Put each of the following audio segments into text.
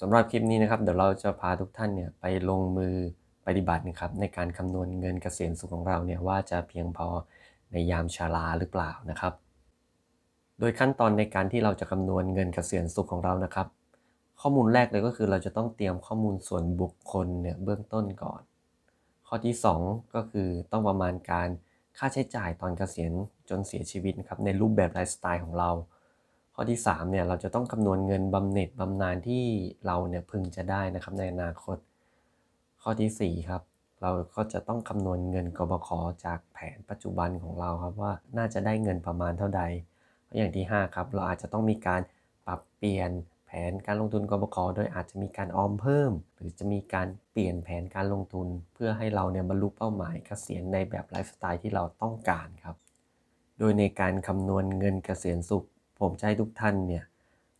สำหรับคลิปนี้นะครับเดี๋ยวเราจะพาทุกท่านเนี่ยไปลงมือปฏิบัตินะครับในการคำนวณเงินเกษียณสุขของเราเนี่ยว่าจะเพียงพอในยามชราหรือเปล่านะครับ โดยขั้นตอนในการที่เราจะคำนวณเงินเกษียณสุขของเรานะครับ ข้อมูลแรกเลยก็คือเราจะต้องเตรียมข้อมูลส่วนบุคคลเนี่ยเบื้องต้นก่อน ข้อที่ 2 ก็คือต้องประมาณการค่าใช้จ่ายตอนเกษียณจนเสียชีวิตนะครับในรูปแบบไลฟ์สไตล์ของเรา ข้อที่3เนี่ยเราจะต้องคำนวณเงินบำเหน็จบำนาญที่เราเนี่ยพึงจะได้นะครับในอนาคต ข้อทีสี่4ครับเราก็จะต้องคำนวณเงินกบขจากแผนปัจจุบันของเราครับว่าน่าจะได้เงินประมาณเท่าใด อย่างที่ 5 ครับ เราอาจจะต้องมีการปรับเปลี่ยนแผนการลงทุนกบขโดยอาจจะมีการออมเพิ่ม หรือจะมีการเปลี่ยนแผนการลงทุน เพื่อให้เราเนี่ยบรรลุเป้าหมายเกษียณในแบบไลฟ์สไตล์ที่เราต้องการครับ โดยในการคำนวณเงินเกษียณสุข ผมจะให้ทุกท่านเนี่ย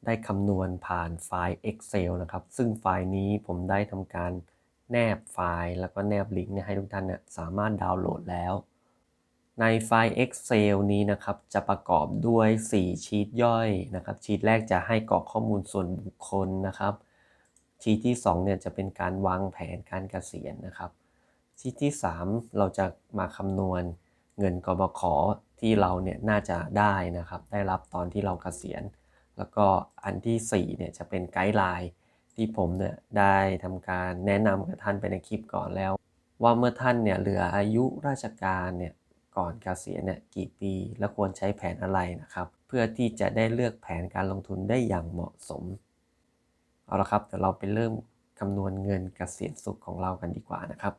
ได้คำนวณผ่านไฟล์ Excel นะครับ ซึ่งไฟล์นี้ผมได้ทำการแนบไฟล์แล้วก็แนบลิงก์ให้ทุกท่านเนี่ยสามารถดาวน์โหลดแล้ว ในไฟล์ Excel นี้นะครับ จะประกอบด้วย 4 ชีตย่อยนะครับ ชีตแรกจะให้กรอกข้อมูลส่วนบุคคลนะครับ ชีตที่2เนี่ยจะเป็นการวางแผนการเกษียณนะครับ ชีตที่ 3 เราจะมาคำนวณเงินกบข ที่เราเนี่ยน่าจะได้นะครับ ได้รับตอนที่เราเกษียณ แล้วก็อันที่4เนี่ยจะเป็นไกด์ไลน์ที่ผมเนี่ยได้ทำการแนะนำกับท่านไปในคลิปก่อนแล้ว ว่าเมื่อท่านเนี่ยเหลืออายุราชการเนี่ยก่อนเกษียณเนี่ยกี่ปี และควรใช้แผนอะไรนะครับ เพื่อที่จะได้เลือกแผนการลงทุนได้อย่างเหมาะสม เอาละครับเดี๋ยวเราไปเริ่มคำนวณเงินเกษียณสุขของเรากันดีกว่านะครับ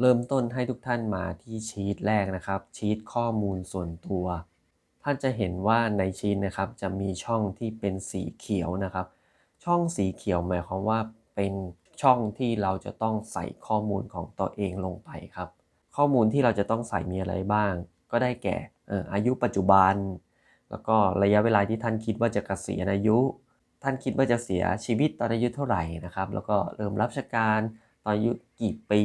เริ่มต้นให้ทุกท่านมาที่ชีตแรกนะครับ ชีตข้อมูลส่วนตัว ท่านจะเห็นว่าในชีตนะครับจะมีช่องที่เป็นสีเขียวนะครับ ช่องสีเขียวหมายความว่าเป็นช่องที่เราจะต้องใส่ข้อมูลของตัวเองลงไปครับ ข้อมูลที่เราจะต้องใส่มีอะไรบ้าง ก็ได้แก่อายุปัจจุบัน แล้วก็ระยะเวลาที่ท่านคิดว่าจะเกษียณอายุ ท่านคิดว่าจะเสียชีวิตตอนอายุเท่าไหร่นะครับ แล้วก็เริ่มรับราชการตอนอายุกี่ปี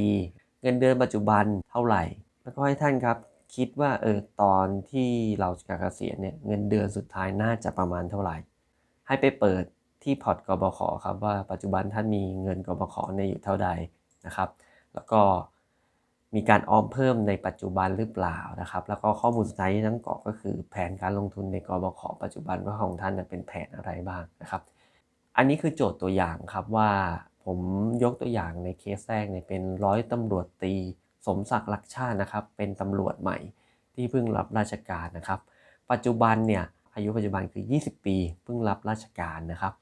เงินเดือนปัจจุบันเท่าไหร่ แล้วก็ให้ท่านครับคิดว่าเออตอนที่เราจะเกษียณเนี่ยเงินเดือนสุดท้ายน่าจะประมาณเท่าไหร่ ให้ไปเปิดที่พอร์ตกบขครับว่าปัจจุบันท่านมีเงินกบขในอยู่เท่าใดนะครับ แล้วก็มีการออมเพิ่มในปัจจุบันหรือเปล่านะครับ แล้วก็ข้อมูลสุดท้ายที่ต้องกรอกก็คือแผนการลงทุนในกบขปัจจุบันว่าของท่านเป็นแผนอะไรบ้างนะครับ อันนี้คือโจทย์ตัวอย่างครับว่า ผมยกตัวอย่างในเคสแรกเนี่ยเป็นร้อยตำรวจตี สมศักดิ์ลักชาตินะครับ เป็นตำรวจใหม่ที่เพิ่งรับราชการนะครับ ปัจจุบันเนี่ยอายุปัจจุบันคือ 20 ปี เพิ่งรับราชการนะครับ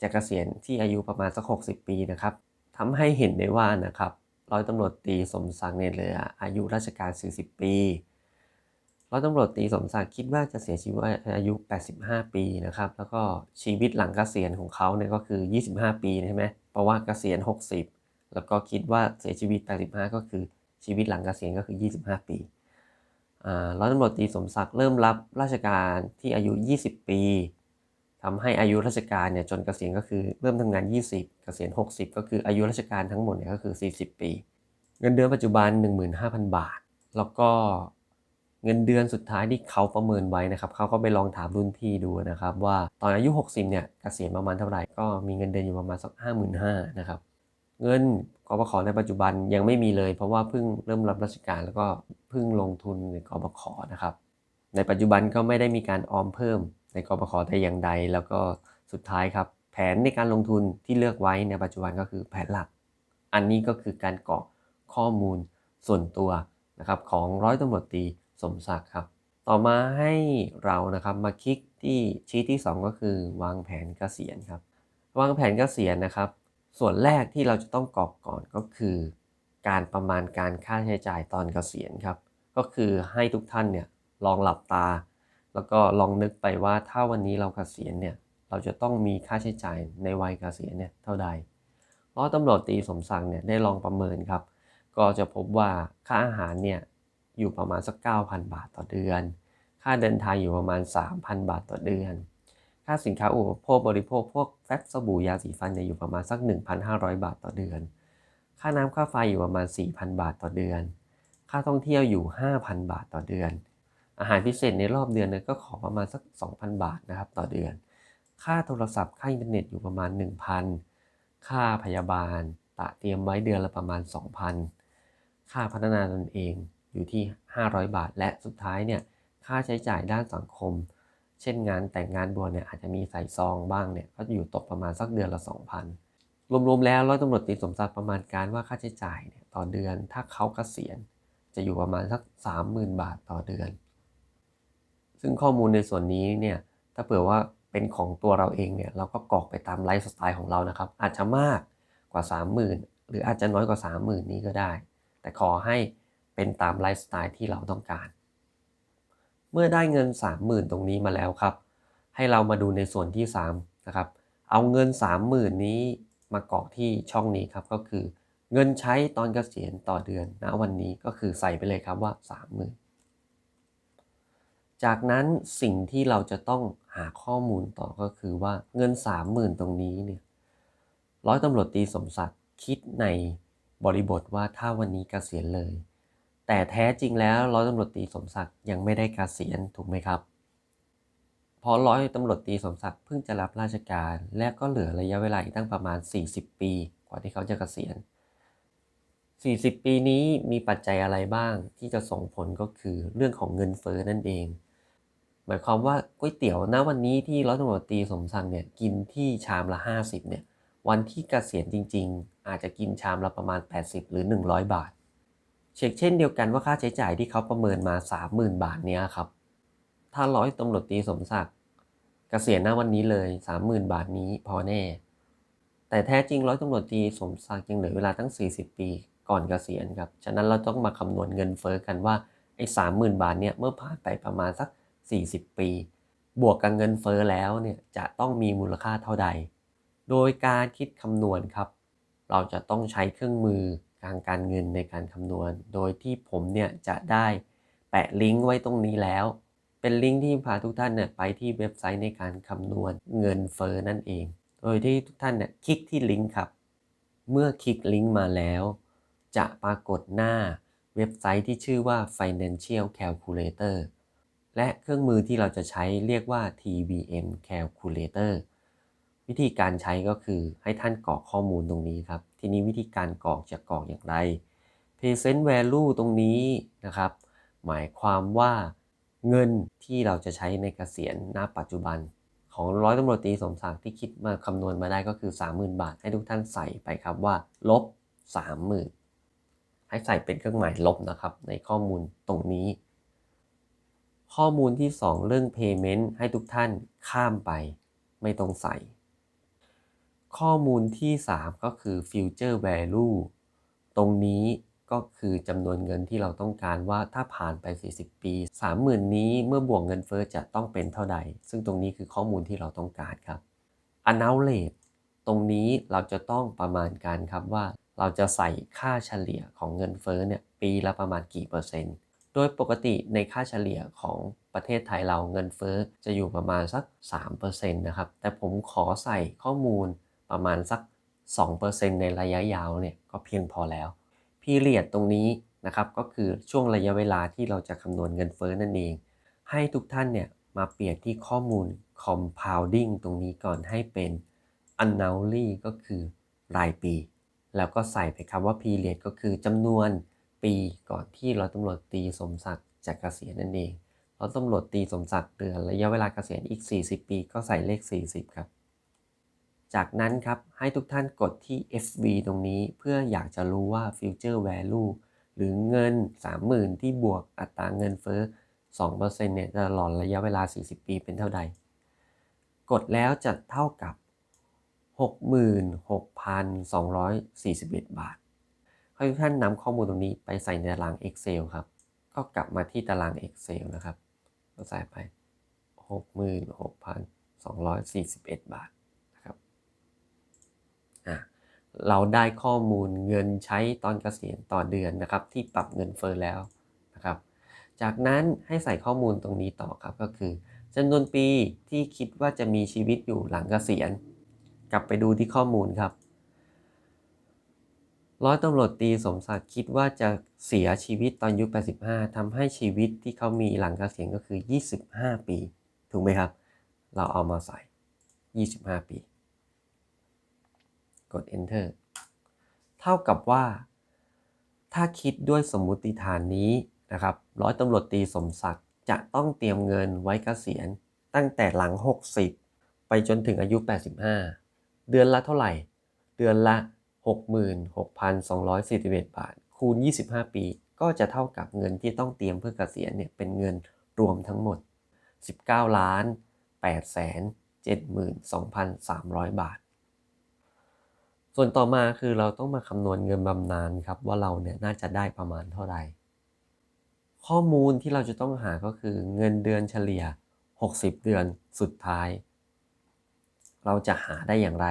จะเกษียณที่อายุประมาณสัก 60 ปีนะครับทำให้เห็นได้ว่านะครับร้อยตำรวจตีสมศักดิ์เนี่ยเหลืออายุราชการ 40 ปี ร้อยตำรวจตีสมศักดิ์คิดว่าจะเสียชีวิตอายุ 85 ปีนะครับ แล้วก็ชีวิตหลังเกษียณของเขาเนี่ยก็คือ 25 ปีใช่ไหมเพราะว่าเกษียณ 60 แล้วก็คิดว่าเสียชีวิต 85 ก็คือชีวิตหลังเกษียณก็คือ 25 ปีร้อยตำรวจตีสมศักดิ์เริ่มรับราชการที่อายุ 20 ปีทำให้อายุราชการเนี่ยจนเกษียณก็คือเริ่มทำงาน 20 เกษียณ 60 ก็คืออายุราชการทั้งหมดเนี่ยก็คือ 40 ปี เงินเดือนปัจจุบัน 15,000 บาท แล้วก็ เงินเดือนสุดท้ายที่เขาประเมินไว้นะครับเขาก็ไปลองถามรุ่นพี่ดูนะครับว่าตอนอายุ 60เนี่ยเกษียณประมาณเท่าไหร่ก็มีเงินเดือนอยู่ประมาณสัก55,000นะครับเงินกบขในปัจจุบันยังไม่มีเลย เพราะว่าเพิ่งเริ่มรับราชการแล้วก็เพิ่งลงทุนในกบขนะครับในปัจจุบันก็ไม่ได้มีการออมเพิ่มในกบขแต่อย่างใด แล้วก็สุดท้ายครับแผนในการลงทุนที่เลือกไว้ในปัจจุบันก็คือแผนหลัก อันนี้ก็คือการกรอกข้อมูลส่วนตัวนะครับของร้อยตำรวจตี สมศักดิ์ครับ ต่อมาให้เรานะครับมาคลิกที่ชี้ที่ 2 ก็คือ วางแผนเกษียณครับ วางแผนเกษียณนะครับ ส่วนแรกที่เราจะต้องกรอกก่อนก็คือ การประมาณการค่าใช้จ่ายตอนเกษียณครับ ก็คือให้ทุกท่านเนี่ยลองหลับตา แล้วก็ลองนึกไปว่าถ้าวันนี้เราเกษียณเนี่ยเราจะต้องมีค่าใช้จ่ายในวัยเกษียณเนี่ยเท่าใดร้อยตำรวจตีสมศักดิ์เนี่ยได้ลองประเมินครับ ก็จะพบว่าค่าอาหารเนี่ย อยู่ประมาณสัก 9,000 บาทต่อเดือน ค่าเดินทางอยู่ประมาณ 3,000 บาทต่อเดือน ค่าสินค้าอุปโภคบริโภคพวกแฟบสบู่ยาสีฟันเนี่ยอยู่ประมาณสัก 1,500 บาทต่อเดือน ค่าน้ำค่าไฟอยู่ประมาณ 4,000 บาทต่อเดือน ค่าท่องเที่ยวอยู่ 5,000 บาทต่อเดือน อาหารพิเศษในรอบเดือนเนี่ยก็ขอประมาณสัก 2,000 บาทนะครับต่อเดือน ค่าโทรศัพท์ค่าอินเทอร์เน็ตอยู่ประมาณ 1,000 ค่าพยาบาลตะเตรียมไว้เดือนละประมาณ 2,000 ค่าพัฒนาตนเอง อยู่ที่ 500 บาท และสุดท้ายเนี่ยค่าใช้จ่ายด้านสังคม เช่นงานแต่งงานบวชเนี่ยอาจจะมีใส่ซองบ้างเนี่ยก็อยู่ตกประมาณสักเดือนละ 2,000 รวมๆแล้วร้อยตำรวจตรีสมศักดิ์ประมาณการว่าค่าใช้จ่ายเนี่ยต่อเดือนถ้าเขาเกษียณจะอยู่ประมาณสัก 30,000 บาทต่อเดือน ซึ่งข้อมูลในส่วนนี้เนี่ยถ้าเผื่อว่าเป็นของตัวเราเองเนี่ยเราก็กรอกไปตามไลฟ์สไตล์ของเรานะครับ อาจจะมากกว่า 30,000 หรืออาจจะน้อยกว่า 30,000 นี้ก็ได้ แต่ขอให้ เป็นตามไลฟ์สไตล์ที่เราต้องการ เมื่อได้เงิน 30,000 ตรงนี้มาแล้วครับ ให้เรามาดูในส่วนที่ 3 นะครับ เอาเงิน 30,000 นี้มาเกรอกที่ช่องนี้ครับก็คือ เงินใช้ตอนเกษียณต่อเดือนณวันนี้ก็คือใส่ไปเลยครับว่า 30,000 จากนั้นสิ่งที่เราจะต้องหาข้อมูลต่อก็คือว่าเงิน 30,000 ตรงนี้เนี่ยร้อยตำรวจตีสมศักดิ์คิดในบริบทว่าถ้าวันนี้เกษียณเลย แต่แท้จริงแล้วร้อยตำรวจตีสมศักดิ์ยังไม่ได้เกษียณถูกไหมครับเพราะร้อยตำรวจตีสมศักดิ์เพิ่งจะรับราชการ และก็เหลือระยะเวลาอีกตั้งประมาณ 40 ปี กว่าที่เขาจะเกษียณ 40 ปีนี้มีปัจจัยอะไรบ้างที่จะส่งผลก็คือเรื่องของเงินเฟ้อนั่นเอง หมายความว่าก๋วยเตี๋ยวณวันนี้ที่ร้อยตำรวจตีสมศักดิ์เนี่ยกินที่ชามละ 50เนี่ยวันที่เกษียณจริง ๆ อาจจะกินชามละประมาณ 80 หรือ 100 บาท เช็คเช่นเดียวกันว่าค่าใช้จ่ายที่เขาประเมินมา 30,000 บาทเนี้ยครับ ถ้าร้อยตำรวจตรีสมศักดิ์เกษียณณวันนี้เลย 30,000 บาทนี้พอแน่ แต่แท้จริงร้อยตำรวจตรีสมศักดิ์ยังเหลือเวลาตั้ง 40 ปีก่อนเกษียณครับ ฉะนั้นเราต้องมาคำนวณเงินเฟ้อกันว่าไอ้30,000บาทเนี่ยเมื่อผ่านไปประมาณสัก 40 ปี บวกกับเงินเฟ้อแล้วเนี่ยจะต้องมีมูลค่าเท่าใด โดยการคิดคำนวณครับ เราจะต้องใช้เครื่องมือ ทางการเงินในการคำนวณ โดยที่ผมเนี่ยจะได้แปะลิงก์ไว้ตรงนี้แล้ว เป็นลิงก์ที่พาทุกท่านเนี่ยไปที่เว็บไซต์ในการคำนวณเงินเฟ้อนั่นเอง โดยที่ทุกท่านเนี่ยคลิกที่ลิงก์ครับ เมื่อคลิกลิงก์มาแล้ว จะปรากฏหน้าเว็บไซต์ที่ชื่อว่า Financial Calculator และเครื่องมือที่เราจะใช้เรียกว่า TBM Calculator วิธีการใช้ก็คือให้ท่านกรอกข้อมูลตรงนี้ครับ ทีนี้วิธีการกรอกจะกรอกอย่างไร Present Value ตรงนี้นะครับ หมายความว่าเงินที่เราจะใช้ในเกษียณณปัจจุบัน ของร้อยตำรวจตรีสมศักดิ์ที่คิดมาคำนวณมาได้ก็คือ 30,000 บาท ให้ทุกท่านใส่ไปครับว่า ลบ 30,000 ให้ใส่เป็นเครื่องหมายลบนะครับ ในข้อมูลตรงนี้ ข้อมูลที่ 2 เรื่อง payment ให้ทุกท่านข้ามไป ไม่ต้องใส่ ข้อมูลที่ 3 ก็คือ future value ตรงนี้ก็คือจำนวนเงินที่เราต้องการว่าถ้าผ่านไป 40 ปี 30,000 นี้เมื่อบวกเงินเฟ้อจะต้องเป็นเท่าใด ซึ่งตรงนี้คือข้อมูลที่เราต้องการครับ annual rate ตรงนี้เราจะต้องประมาณการครับว่า เราจะใส่ค่าเฉลี่ยของเงินเฟ้อเนี่ยปีละประมาณกี่เปอร์เซ็นต์ โดยปกติในค่าเฉลี่ยของประเทศไทยเราเงินเฟ้อจะอยู่ประมาณสัก 3%นะครับ แต่ผมขอใส่ข้อมูล ประมาณสัก 2%ในระยะยาวเนี่ยก็เพียงพอแล้วพีเรียดตรงนี้นะครับก็คือช่วงระยะเวลาที่เราจะคำนวณเงินเฟ้อนั่นเอง ให้ทุกท่านเนี่ยมาเปลี่ยนที่ข้อมูล compounding ตรงนี้ก่อนให้เป็น annually ก็คือรายปี แล้วก็ใส่ไปคำว่า period ก็คือจำนวนปีก่อนที่เราตำรวจตีสมศักดิ์จะเกษียณนั่นเองเราตำรวจตีสมศักดิ์เหลือนระยะเวลาเกษียณอีก 40 ปี ก็ใส่เลข 40 ครับ จากนั้นครับให้ทุกท่านกดที่ FV ตรงนี้เพื่ออยากจะรู้ว่า future value หรือเงิน 30,000 ที่บวกอัตราเงินเฟ้อ 2%เนี่ยตลอดระยะเวลา 40 ปีเป็นเท่าใด กดแล้วจะเท่ากับ 66,241 บาท ให้ทุกท่านนำข้อมูลตรงนี้ไปใส่ในตาราง Excel ครับ ก็กลับมาที่ตาราง Excel นะครับ ก็ใส่ไป 66,241 บาทนะครับอะ เราได้ข้อมูลเงินใช้ตอนเกษียณต่อเดือนนะครับ ที่ปรับเงินเฟ้อแล้วนะครับ จากนั้นให้ใส่ข้อมูลตรงนี้ต่อครับก็คือจำนวนปีที่คิดว่าจะมีชีวิตอยู่หลังเกษียณ กลับไปดูที่ข้อมูลครับร้อยตำรวจตีสมศักดิ์คิดว่าจะเสียชีวิตตอนอายุ85ทำให้ชีวิตที่เขามีหลังเกษียณก็คือ 25 ปี ถูกไหมครับ เราเอามาใส่ 25 ปี กด enter เท่ากับว่า ถ้าคิดด้วยสมมุติฐานนี้นะครับร้อยตำรวจตรีสมศักดิ์จะต้องเตรียมเงินไว้เกษียณตั้งแต่หลัง 60 ไปจนถึงอายุ 85 เดือนละเท่าไหร่ เดือนละ 66,241 บาท คูณ 25 ปี ก็จะเท่ากับเงินที่ต้องเตรียมเพื่อเกษียณเนี่ยเป็นเงินรวมทั้งหมด 19 ล้าน8แสน72,300 บาท ส่วนต่อมาคือเราต้องมาคำนวณเงินบำนาญครับว่าเราเนี่ยน่าจะได้ประมาณเท่าไหร่ ข้อมูลที่เราจะต้องหาก็คือเงินเดือนเฉลี่ย 60 เดือนสุดท้าย เราจะหาได้อย่างไร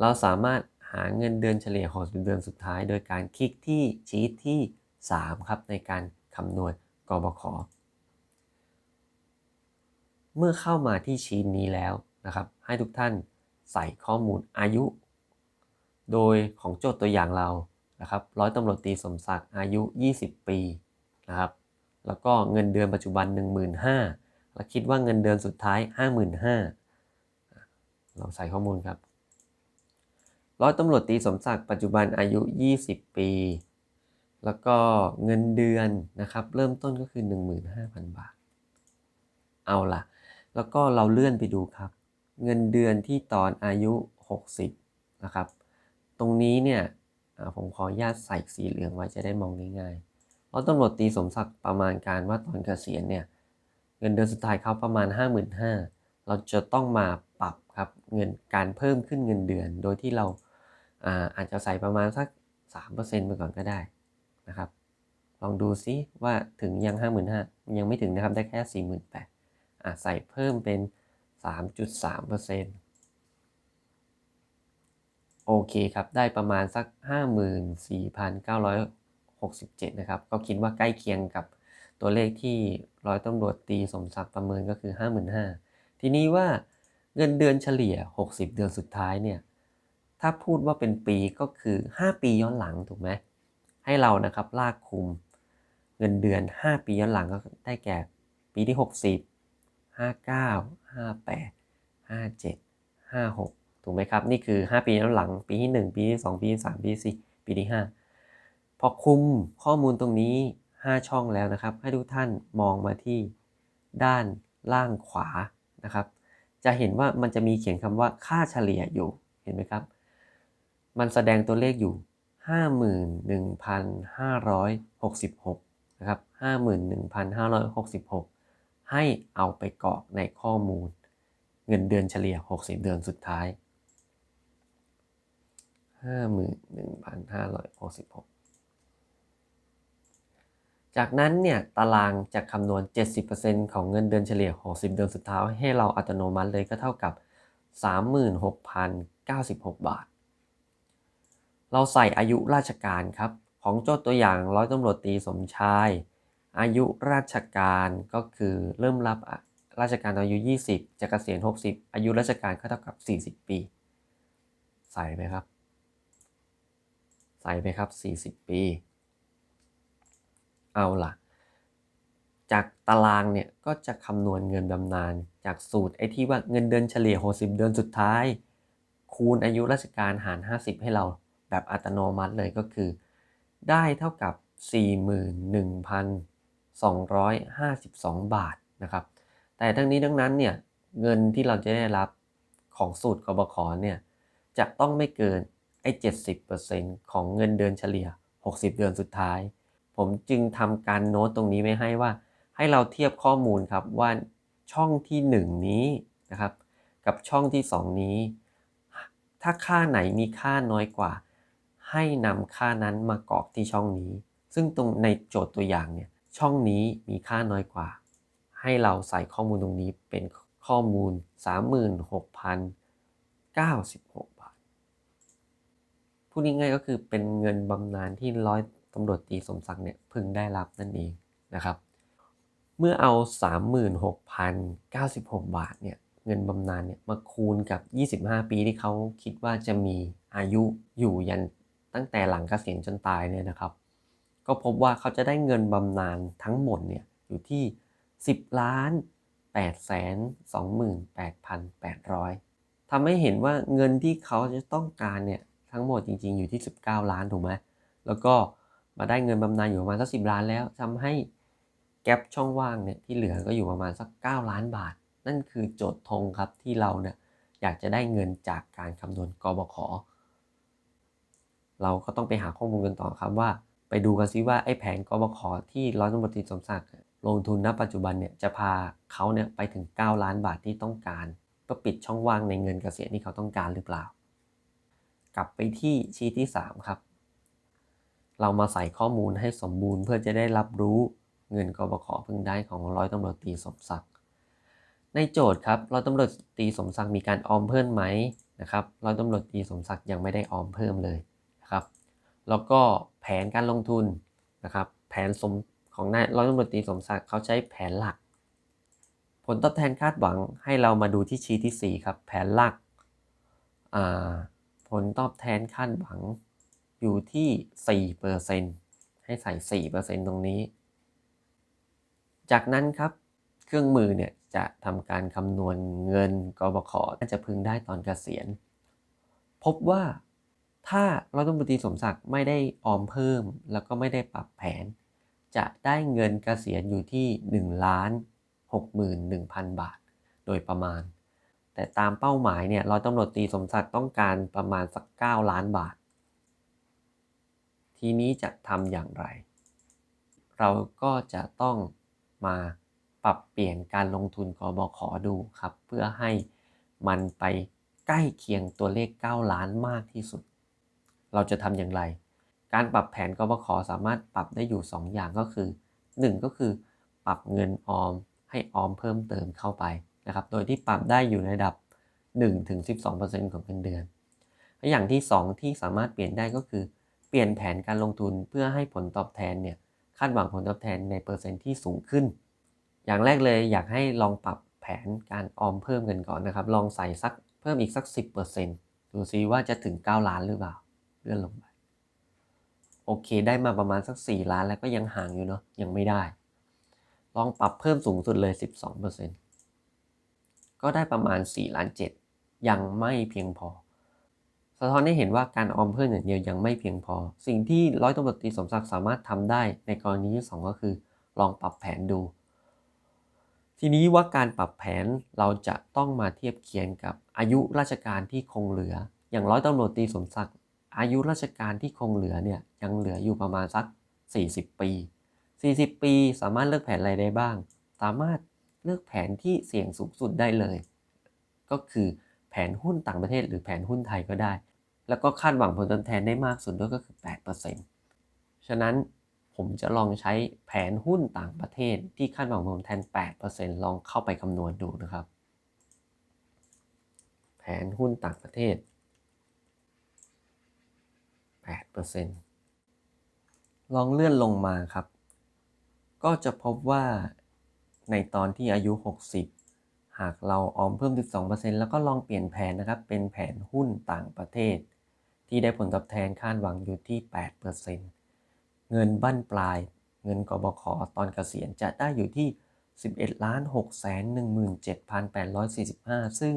เราสามารถหาเงินเดือนเฉลี่ย60เดือนสุดท้าย โดยการคลิกที่ชีทที่ 3 ครับในการคำนวณกบขเมื่อเข้ามาที่ชีทนี้แล้วนะครับ ให้ทุกท่าน ใส่ข้อมูลอายุ โดยของโจทย์ตัวอย่างเรานะครับร้อยตำรวจตรีสมศักดิ์อายุ 20 ปีนะครับแล้วก็เงินเดือนปัจจุบัน 15,000แล้วคิดว่าเงินเดือนสุดท้าย 55,000เราใส่ข้อมูลครับร้อยตำรวจตรีสมศักดิ์ปัจจุบันอายุ 20 ปี แล้วก็เงินเดือนนะครับเริ่มต้นก็คือ 15,000 บาท เอาล่ะ แล้วก็เราเลื่อนไปดูครับ เงินเดือนที่ตอนอายุ 60 นะครับ ตรงนี้เนี่ยผมขอญาตใส่สีเหลืองไว้จะได้มองง่ายๆร้อยตำรวจตีสมศักดิ์ประมาณการว่าตอนเกษียณเนี่ยเงินเดือนสุดท้ายเขาประมาณ 55,000เราจะต้องมาปรับครับเงินการเพิ่มขึ้นเงินเดือน โดยที่เราอาอาจจะใส่ประมาณสัก 3%ไปก่อนก็ได้นะครับ ลองดูซิว่าถึงยัง 55,000ยังไม่ถึงนะครับได้แค่ 48,000อะใส่เพิ่มเป็น 3.3%โอเคครับ ได้ประมาณสัก 54,967 นะครับ ก็คิดว่าใกล้เคียงกับตัวเลขที่ร้อยตำรวจตีสมศักดิ์ประเมินก็คือ 55,000 ทีนี้ว่าเงินเดือนเฉลี่ย 60 เดือนสุดท้ายเนี่ย ถ้าพูดว่าเป็นปีก็คือ 5 ปีย้อนหลังถูกไหม ให้เรานะครับลากคุมเงินเดือน 5 ปีย้อนหลังก็ได้แก่ปีที่ 60 59 58 57 56 ถูกไหมครับ นี่คือ 5 ปีย้อนหลัง ปีที่ 1 ปีที่ 2 ปีที่ 3 ปีที่ 4 ปีที่ 5 พอคุมข้อมูลตรงนี้ 5 ช่องแล้วนะครับ ให้ทุกท่านมองมาที่ด้านล่างขวานะครับ จะเห็นว่ามันจะมีเขียนคำว่าค่าเฉลี่ยอยู่ เห็นไหมครับ มันแสดงตัวเลขอยู่ 51,566 นะครับ 51,566 ให้เอาไปกรอกในข้อมูล เงินเดือนเฉลี่ย 60 เดือนสุดท้าย 51,566 จากนั้นเนี่ยตารางจะคำนวณ 70%ของเงินเดือนเฉลี่ย 60 เดือนสุดท้าย ให้เราอัตโนมัติเลยก็เท่ากับ 36,096 บาท เราใส่อายุราชการครับ ของโจทย์ตัวอย่างร้อยตำรวจตีสมชาย อายุราชการก็คือเริ่มรับราชการตอนอายุ 20จะเกษียณ 60 อายุราชการก็เท่ากับ 40 ปี ใส่ไหมครับ ใส่ไหมครับ 40 ปี เอาล่ะ จากตารางเนี่ยก็จะคำนวณเงินบำนาญจากสูตรไอ้ที่ว่าเงินเดือนเฉลี่ย 60 เดือนสุดท้าย คูณอายุราชการหาร 50 ให้เราแบบอัตโนมัติเลยก็คือ ได้เท่ากับ 252 บาทนะครับ แต่ทั้งนี้ทั้งนั้นเนี่ยเงินที่เราจะได้รับของสูตรกบขเนี่ยจะต้องไม่เกินไอ้70%ของเงินเดือนเฉลี่ย 60 เดือนสุดท้าย ผมจึงทำการโน้ตตรงนี้ไว้ให้ว่า ให้เราเทียบข้อมูลครับว่าช่องที่ 1 นี้นะครับ กับช่องที่ 2 นี้ ถ้าค่าไหนมีค่าน้อยกว่า ให้นำค่านั้นมากรอกที่ช่องนี้ ซึ่งตรงในโจทย์ตัวอย่างเนี่ย ช่องนี้มีค่าน้อยกว่า ให้เราใส่ข้อมูลตรงนี้เป็นข้อมูล 36,096 บาท พูดง่ายๆก็คือเป็นเงินบำนาญที่ร้อยตำรวจตีสมศักดิ์เนี่ยพึงได้รับนั่นเองนะครับ เมื่อเอา 36,096 บาทเนี่ยเงินบำนาญเนี่ยมาคูณกับ 25 ปีที่เขาคิดว่าจะมีอายุอยู่ยันตั้งแต่หลังเกษียณจนตายเนี่ยนะครับ ก็พบว่าเขาจะได้เงินบำนาญทั้งหมดเนี่ยอยู่ที่ 10ล้าน828,800ทำให้เห็นว่าเงินที่เขาจะต้องการเนี่ยทั้งหมดจริงๆอยู่ที่ 19 ล้านถูกไหมแล้วก็มาได้เงินบำนาญอยู่ประมาณสัก10 ล้านแล้วทำให้แกลบช่องว่างเนี่ยที่เหลือก็อยู่ประมาณสัก 9 ล้านบาท นั่นคือโจทย์ธงครับที่เราเนี่ยอยากจะได้เงินจากการคำนวณกบข เราก็ต้องไปหาข้อมูลกันต่อครับว่า ไปดูกันซิว่าไอ้แผนกบขที่ร้อยตำรวจตรีสมศักดิ์ลงทุนณปัจจุบันเนี่ยจะพาเขาเนี่ยไปถึง 9 ล้านบาทที่ต้องการเพื่อปิดช่องว่างในเงินเกษียณที่เขาต้องการหรือเปล่า กลับไปที่ชีทที่ 3 ครับ เรามาใส่ข้อมูลให้สมบูรณ์ เพื่อจะได้รับรู้เงินกบขพิ่งได้ของร้อยตำรวจตรีสมศักดิ์ในโจทย์ครับร้อยตำรวจตรีสมศักดิ์มีการออมเพิ่มไหมนะครับร้อยตำรวจตรีสมศักดิ์ยังไม่ได้ออมเพิ่มเลยนะครับ แล้วก็แผนการลงทุนนะครับแผนสมของนายร้อยตำรวจตรีสมศักดิ์เขาใช้แผนหลัก ผลตอบแทนคาดหวังให้เรามาดูที่ชีทที่ 4 ครับ แผนหลัก ผลตอบแทนคาดหวังอยู่ที่ 4%ให้ใส่ 4%ตรงนี้ จากนั้นครับเครื่องมือเนี่ยจะทำการคำนวณเงินกบขน่าจะพึงได้ตอนเกษียณ พบว่า ถ้ารัฐมนตรีสมศักดิ์ไม่ได้ออมเพิ่ม แล้วก็ไม่ได้ปรับแผน จะได้เงินเกษียณอยู่ที่1ล้าน61,000 บาท โดยประมาณ แต่ตามเป้าหมายเนี่ยร้อยตำรวจตีสมศักดิ์ต้องการประมาณสัก 9 ล้านบาท ทีนี้จะทำอย่างไร เราก็จะต้องมาปรับเปลี่ยนการลงทุนกบขดูครับ เพื่อให้มันไปใกล้เคียงตัวเลข 9 ล้านมากที่สุด เราจะทำอย่างไร การปรับแผนกบขสามารถปรับได้อยู่ 2 อย่างก็คือ 1 ก็คือ ปรับเงินออมให้ออมเพิ่มเติมเข้าไปนะครับ โดยที่ปรับได้อยู่ในระดับ 1-12%ของเงินเดือนและอย่างที่ 2 ที่สามารถเปลี่ยนได้ก็คือ เปลี่ยนแผนการลงทุนเพื่อให้ผลตอบแทนเนี่ยคาดหวังผลตอบแทนในเปอร์เซ็นต์ที่สูงขึ้น อย่างแรกเลยอยากให้ลองปรับแผนการออมเพิ่มกันก่อนนะครับ ลองใส่สักเพิ่มอีกสัก 10%ดูซิว่าจะถึง 9 ล้านหรือเปล่า เลื่อนลงไป โอเค ได้มาประมาณสัก 4 ล้านแล้วก็ยังห่างอยู่เนาะ ยังไม่ได้ ลองปรับเพิ่มสูงสุดเลย 12%ก็ได้ประมาณ 4 ล้าน 7 ยังไม่เพียงพอ สะท้อนให้เห็นว่าการออมเพิ่มอย่างเดียวยังไม่เพียงพอ สิ่งที่ร้อยตำรวจตรีสมศักดิ์สามารถทำได้ในกรณีที่ 2 ก็คือ ลองปรับแผนดู ทีนี้ว่าการปรับแผนเราจะต้องมาเทียบเคียงกับอายุราชการที่คงเหลืออย่างร้อยตำรวจตรีสมศักดิ์ อายุราชการที่คงเหลือเนี่ยยังเหลืออยู่ประมาณสัก 40 ปี 40 ปีสามารถเลือกแผนอะไรได้บ้าง สามารถเลือกแผนที่เสี่ยงสูงสุดได้เลย ก็คือแผนหุ้นต่างประเทศหรือแผนหุ้นไทยก็ได้ แล้วก็คาดหวังผลตอบแทนได้มากสุดด้วยก็คือ 8%ฉะนั้นผมจะลองใช้แผนหุ้นต่างประเทศที่คาดหวังผลตอบแทน 8%ลองเข้าไปคำนวณดูนะครับ แผนหุ้นต่างประเทศ 8%ลองเลื่อนลงมาครับ ก็จะพบว่าในตอนที่อายุ 60 หากเราออมเพิ่ม 12%แล้วก็ลองเปลี่ยนแผนนะครับ เป็นแผนหุ้นต่างประเทศ ที่ได้ผลตอบแทนคาดหวังอยู่ที่ 8%เงินบั้นปลายเงินกบขตอนเกษียณจะได้อยู่ที่ 11ล้าน6แสน17,845 ซึ่ง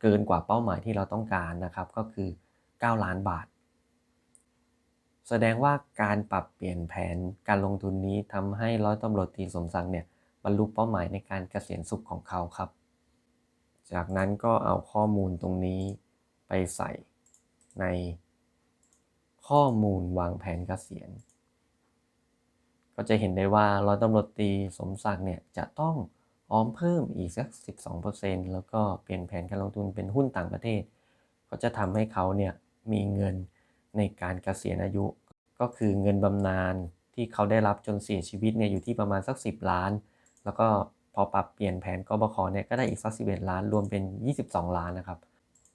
เกินกว่าเป้าหมายที่เราต้องการนะครับ ก็คือ 9 ล้านบาท แสดงว่าการปรับเปลี่ยนแผนการลงทุนนี้ทำให้ร้อยตำรวจตรีสมศักดิ์เนี่ยบรรลุเป้าหมายในการเกษียณสุขของเขาครับ จากนั้นก็เอาข้อมูลตรงนี้ไปใส่ในข้อมูลวางแผนเกษียณ ก็จะเห็นได้ว่าร้อยตำรวจตรีสมศักดิ์เนี่ยจะต้องออมเพิ่มอีกสัก 12%แล้วก็เปลี่ยนแผนการลงทุนเป็นหุ้นต่างประเทศ ก็จะทำให้เขาเนี่ยมีเงิน ในการเกษียณอายุ ก็คือเงินบำนาญที่เขาได้รับจนเสียชีวิตเนี่ยอยู่ที่ประมาณสัก 10 ล้าน แล้วก็พอปรับเปลี่ยนแผนกบขเนี่ยก็ได้อีกสัก11ล้าน รวมเป็น 22 ล้านนะครับ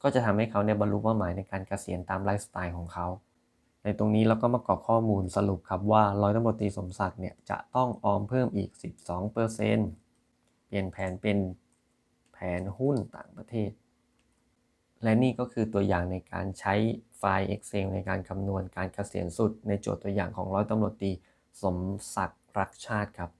ก็จะทำให้เขาเนี่ยบรรลุเป้าหมายในการเกษียณตามไลฟ์สไตล์ของเขา ในตรงนี้เราก็มากรอกข้อมูลสรุปครับว่าร้อยตำรวจตรีสมศักดิ์เนี่ยจะต้องออมเพิ่มอีก 12%เปลี่ยนแผนเป็นแผนหุ้นต่างประเทศ และนี่ก็คือตัวอย่างในการใช้ไฟล์ Excel ในการคำนวณการเกษียณสุด ในโจทย์ตัวอย่างของร้อยตำรวจตรีสมศักดิ์รักชาติครับ